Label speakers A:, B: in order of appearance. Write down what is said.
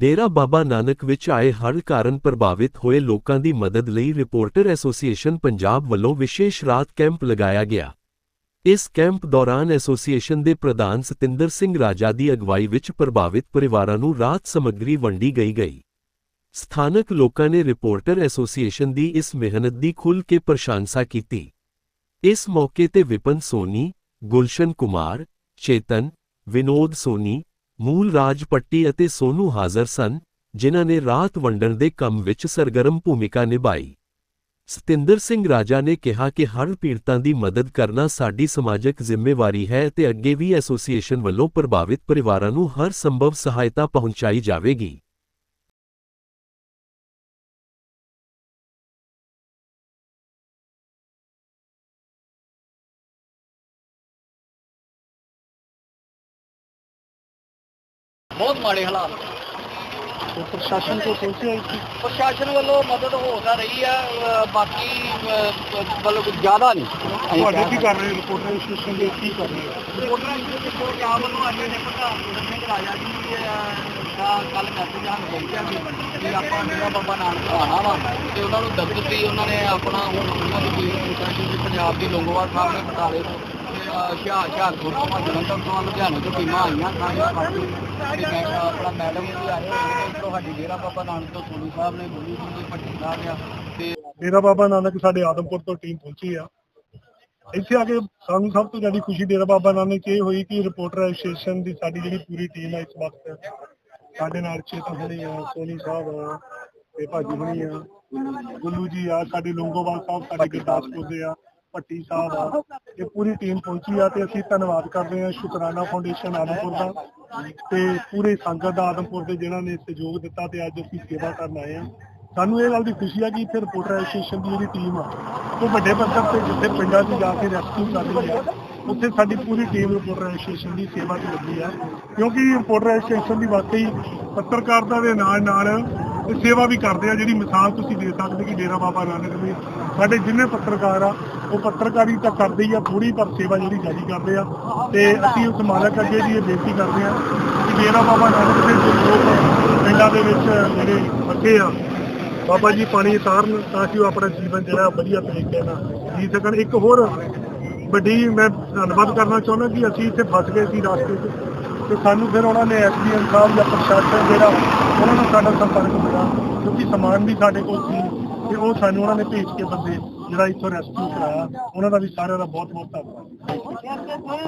A: ਡੇਰਾ ਬਾਬਾ ਨਾਨਕ ਵਿੱਚ ਆਏ ਹੜ੍ਹ ਕਾਰਨ ਪ੍ਰਭਾਵਿਤ ਹੋਏ ਲੋਕਾਂ ਦੀ ਮਦਦ ਲਈ ਰਿਪੋਰਟਰ ਐਸੋਸੀਏਸ਼ਨ ਪੰਜਾਬ ਵੱਲੋਂ ਵਿਸ਼ੇਸ਼ ਰਾਤ ਕੈਂਪ ਲਗਾਇਆ ਗਿਆ। ਇਸ ਕੈਂਪ ਦੌਰਾਨ ਐਸੋਸੀਏਸ਼ਨ ਦੇ ਪ੍ਰਧਾਨ ਸਤਿੰਦਰ ਸਿੰਘ ਰਾਜਾ ਦੀ ਅਗਵਾਈ ਵਿੱਚ ਪ੍ਰਭਾਵਿਤ ਪਰਿਵਾਰਾਂ ਨੂੰ ਰਾਤ ਸਮੱਗਰੀ ਵੰਡੀ ਗਈ ਗਈ। ਸਥਾਨਕ ਲੋਕਾਂ ਨੇ ਰਿਪੋਰਟਰ ਐਸੋਸੀਏਸ਼ਨ ਦੀ ਇਸ ਮਿਹਨਤ ਦੀ ਖੁੱਲ੍ਹ ਕੇ ਪ੍ਰਸ਼ੰਸਾ ਕੀਤੀ। ਇਸ ਮੌਕੇ ਤੇ ਵਿਪਨ ਸੋਨੀ, ਗੁਲਸ਼ਨ ਕੁਮਾਰ, ਚੇਤਨ, ਵਿਨੋਦ ਸੋਨੀ ਮੂਲ ਰਾਜ ਪੱਟੀ ਅਤੇ ਸੋਨੂ ਹਾਜ਼ਰ ਸਨ, ਜਿਨ੍ਹਾਂ ਨੇ ਰਾਤ ਵੰਡਣ ਦੇ ਕੰਮ ਵਿੱਚ ਸਰਗਰਮ ਭੂਮਿਕਾ ਨਿਭਾਈ। ਸਤਿੰਦਰ ਸਿੰਘ ਰਾਜਾ ਨੇ ਕਿਹਾ ਕਿ ਹਰ ਪੀੜਤਾਂ ਦੀ ਮਦਦ ਕਰਨਾ ਸਾਡੀ ਸਮਾਜਿਕ ਜ਼ਿੰਮੇਵਾਰੀ ਹੈ ਅਤੇ ਅੱਗੇ ਵੀ ਐਸੋਸੀਏਸ਼ਨ ਵੱਲੋਂ ਪ੍ਰਭਾਵਿਤ ਪਰਿਵਾਰਾਂ ਨੂੰ ਹਰ ਸੰਭਵ ਸਹਾਇਤਾ ਪਹੁੰਚਾਈ ਜਾਵੇਗੀ।
B: ਬਹੁਤ ਮਾੜੇ ਹਾਲਾਤ।
C: ਤੇ ਪ੍ਰਸ਼ਾਸਨ ਤੋਂ ਪਹੁੰਚਿਆ ਇੱਥੇ
B: ਪ੍ਰਸ਼ਾਸਨ ਵੱਲੋਂ ਮਦਦ ਹੋ ਤਾਂ ਰਹੀ ਆ ਅ, ਬਾਕੀ ਕੁਝ ਜ਼ਿਆਦਾ ਨਹੀਂ। ਅਸੀਂ
C: ਤੁਹਾਡੇ
B: ਕਹਿ
C: ਕੀ ਕਰ ਰਹੇ ਰਿਪੋਰਟਰ ਐਸੋਸੀਏਸ਼ਨ ਦੇ ਕੀ ਕਰ ਰਹੇ
B: ਸਕਦੇ। ਰਿਪੋਰਟਰਾਂ ਦੀ ਰਿਪੋਰਟ ਵੱਲੋਂ ਅੱਜ ਦੇ ਪ੍ਰਧਾਨ ਸਿੰਘ ਰਾਜਾ ਜੀ ਅ, ਦਾ ਕੱਲ ਸਾਨੂੰ ਪਹੁੰਚਿਆ ਸੀ ਕਿ ਆਪਾਂ ਮੇਰਾ ਬਾਬਾ ਨਾਨਕ ਆਣਾ ਵਾ ਤੇ ਉਹਨਾਂ ਨੂੰ ਦਰਦ ਸੀ ਉਹਨਾਂ ਨੇ ਆਪਣਾ ਹੁਣ ਉਹਨਾਂ ਦੀ ਟੀਮ ਕੀਤਾ ਕਿ ਪੰਜਾਬ ਦੀ ਲੰਗੋਵਾਲ ਸਾਹਿਬ ਨੇ ਬਟਾਲੇ ਤੋਂ। ਹੁਸ਼ਿਆਰਪੁਰ ਤੋਂ ਜਲੰਧਰ ਤੋਂ ਲੁਧਿਆਣੇ ਤੋਂ ਟੀਮਾਂ ਆਈਆਂ ਸਾਰੇ ਪਾਸੇ ਤੇ ਮੈਂ ਆਪਣਾ ਮੈਡਮ ਵੀ ਆਏ ਹੋਏ ਨੇ ਡੇਰਾ ਬਾਬਾ ਨਾਨਕ ਤੋਂ ਸੋਨੀ ਸਾਹਿਬ ਨੇ ਗੁਰੂ ਜੀ ਦੇ ਭੱਟੀ ਸਾਹਿਬ ਆ ਤੇ
C: ਡੇਰਾ ਬਾਬਾ ਨਾਨਕ ਸਾਡੇ ਆਦਮਪੁਰ ਤੋਂ ਟੀਮ ਪਹੁੰਚੀ ਆ। ਇੱਥੇ ਆ ਕੇ ਸਾਨੂੰ ਸਭ ਤੋਂ ਜ਼ਿਆਦਾ ਖੁਸ਼ੀ ਡੇਰਾ ਬਾਬਾ ਨਾਨਕ ਇਹ ਹੋਈ ਕਿ ਰਿਪੋਰਟਰ ਐਸੋਸੀਏਸ਼ਨ ਦੀ ਸਾਡੀ ਜਿਹੜੀ ਪੂਰੀ ਟੀਮ ਹੈ ਇਸ ਵਕਤ। ਸਾਡੇ ਨਾਲ ਚੇਤਨ ਹੁਣੀ ਆ, ਸੋਨੀ ਸਾਹਿਬ ਆ ਤੇ ਭਾਜੀ ਹੁਣੀ ਆ। ਗੁੱਲੂ ਜੀ ਆ, ਸਾਡੇ ਲੰਗੋਵਾਲ ਸਾਹਿਬ, ਸਾਡੇ ਗੁਰਦਾਸਪੁਰ ਦੇ ਆ। ਭੱਟੀ ਸਾਹਿਬ ਆ ਇਹ ਪੂਰੀ ਟੀਮ ਪਹੁੰਚੀ ਆ ਤੇ ਅਸੀਂ ਧੰਨਵਾਦ ਕਰਦੇ ਹਾਂ ਸ਼ੁਕਰਾਨਾ ਫਾਊਂਡੇਸ਼ਨ ਆਦਮਪੁਰ ਦਾ ਤੇ ਪੂਰੇ ਸੰਗਤ ਦਾ ਆਦਮਪੁਰ ਦੇ ਜਿਨ੍ਹਾਂ ਨੇ ਸਹਿਯੋਗ ਦਿੱਤਾ ਤੇ ਅੱਜ ਅਸੀਂ ਸੇਵਾ ਕਰਨ ਆਏ ਆ ਸਾਨੂੰ ਇਹ ਗੱਲ ਦੀ ਖੁਸ਼ੀ ਆ ਕਿ ਇੱਥੇ ਰਿਪੋਰਟਰ ਐਸੋਸੀਏਸ਼ਨ ਦੀ ਜਿਹੜੀ ਟੀਮ ਆ, ਉਹ ਵੱਡੇ ਪੱਧਰ ਤੇ ਜਿੱਥੇ ਪਿੰਡਾਂ 'ਚ ਜਾ ਕੇ ਰੈਸਕਿਊ ਕਰ ਰਹੀ ਆ, ਉੱਥੇ ਸਾਡੀ ਪੂਰੀ ਟੀਮ ਰਿਪੋਰਟਰ ਐਸੋਸੀਏਸ਼ਨ ਦੀ ਸੇਵਾ 'ਚ ਲੱਗੀ ਆ। ਕਿਉਂਕਿ ਰਿਪੋਰਟਰ ਐਸੋਸੀਏਸ਼ਨ ਦੀ ਵਾਕਈ ਪੱਤਰਕਾਰਤਾ ਦੇ ਨਾਲ ਨਾਲ ਸੇਵਾ ਵੀ ਕਰਦੇ ਆ, ਜਿਹੜੀ ਮਿਸਾਲ ਤੁਸੀਂ ਦੇ ਸਕਦੇ ਕਿ ਡੇਰਾ ਬਾਬਾ ਨਾਨਕ ਦੇ। ਸਾਡੇ ਜਿੰਨੇ ਪੱਤਰਕਾਰ ਆ ਉਹ ਪੱਤਰਕਾਰੀ ਤਾਂ ਕਰਦੇ ਹੀ ਆ ਥੋੜੀ ਪਰ ਸੇਵਾ ਜਿਹੜੀ ਜਾਰੀ ਕਰਦੇ ਆ। ਤੇ ਅਸੀਂ ਉਸ ਮਾਲਕ ਅੱਗੇ ਵੀ ਇਹ ਬੇਨਤੀ ਕਰਦੇ ਆ ਕਿ ਡੇਰਾ ਬਾਬਾ ਨਾਨਕ ਦੇ ਜੋ ਲੋਕ ਪਿੰਡਾਂ ਦੇ ਵਿੱਚ ਜਿਹੜੇ ਬੱਚੇ ਆ, ਬਾਬਾ ਜੀ ਪਾਣੀ ਉਤਾਰਨ ਤਾਂ ਕਿ ਉਹ ਆਪਣਾ ਜੀਵਨ ਜਿਹੜਾ ਵਧੀਆ ਤਰੀਕੇ ਨਾਲ ਜੀ ਸਕਣ। ਇੱਕ ਹੋਰ ਵੱਡੀ ਮੈਂ ਧੰਨਵਾਦ ਕਰਨਾ ਚਾਹੁੰਦਾ ਕਿ ਅਸੀਂ ਇੱਥੇ ਫਸ ਗਏ ਸੀ ਰਸਤੇ 'ਚ ਤੇ ਸਾਨੂੰ ਫਿਰ ਉਹਨਾਂ ਨੇ ਐਸਡੀਐਮ ਸਾਹਿਬ ਜਾਂ ਪ੍ਰਸ਼ਾਸਨ ਜਿਹੜਾ, ਉਹਨਾਂ ਨਾਲ ਸਾਡਾ ਸੰਪਰਕ ਹੋਇਆ ਕਿਉਂਕਿ ਸਮਾਨ ਵੀ ਸਾਡੇ ਕੋਲ ਸੀ ਤੇ ਉਹ ਸਾਨੂੰ ਉਹਨਾਂ ਨੇ ਭੇਜ ਕੇ ਬੰਦੇ ਜਿਹੜਾ ਇੱਥੋਂ ਰੈਸਕਿਊ ਕਰਾਇਆ। ਉਹਨਾਂ ਦਾ ਵੀ ਸਾਰਿਆਂ ਦਾ ਬਹੁਤ ਬਹੁਤ ਧੰਨਵਾਦ।